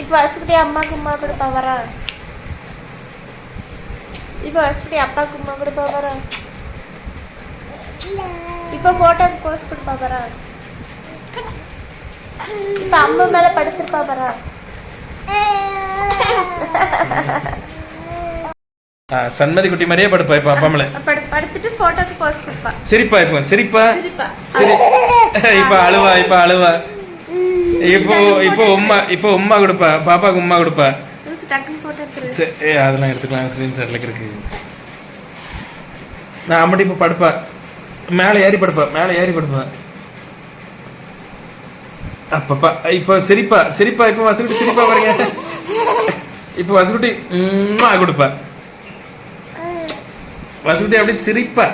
இப்போ வசுக்குட்டி அம்மாக்கு உமா கொடுப்பா வரா. இப்போ வசுக்குட்டி அப்பாவுக்கு உமா கொடுப்பா வரா. இப்போ போட்டோக்கு போஸ்ட் கொடுப்பா வரா. இப்போ அம்மா மேல படுத்திருப்பா வரா. ஆ, சண்மதி குட்டி மாதிரியே படுப்பா இப்போ அப்பா மேல படு படுத்துட்டு போட்டோக்கு போஸ்ட் கொடுப்பா. சிரிப்பா இப்போ சிரிப்பா. சிரிப்பா. சரி இப்போ அழுவா இப்போ அழுவா. இப்போ இப்போ உம்மா இப்போ உம்மா கொடுப்பா பாப்பாக்கு உம்மா கொடுப்பா. சரி அதெல்லாம் எடுத்துக்கலாம் ஸ்க்ரீன் ஷாட்ல இருக்கு. நான் அம்மட்டி இப்போ படுப்பா. மேலே ஏறி படுப்பா மேலே ஏறி படுப்பா. அப்பப்பா இப்போ சிரிப்பா சிரிப்பா இப்போ வசகுட்டி சிரிப்பா பாருங்க. இப்போ வசகுட்டி உம்மா கொடுப்பா. வசகுட்டி அப்படியே சிரிப்பா.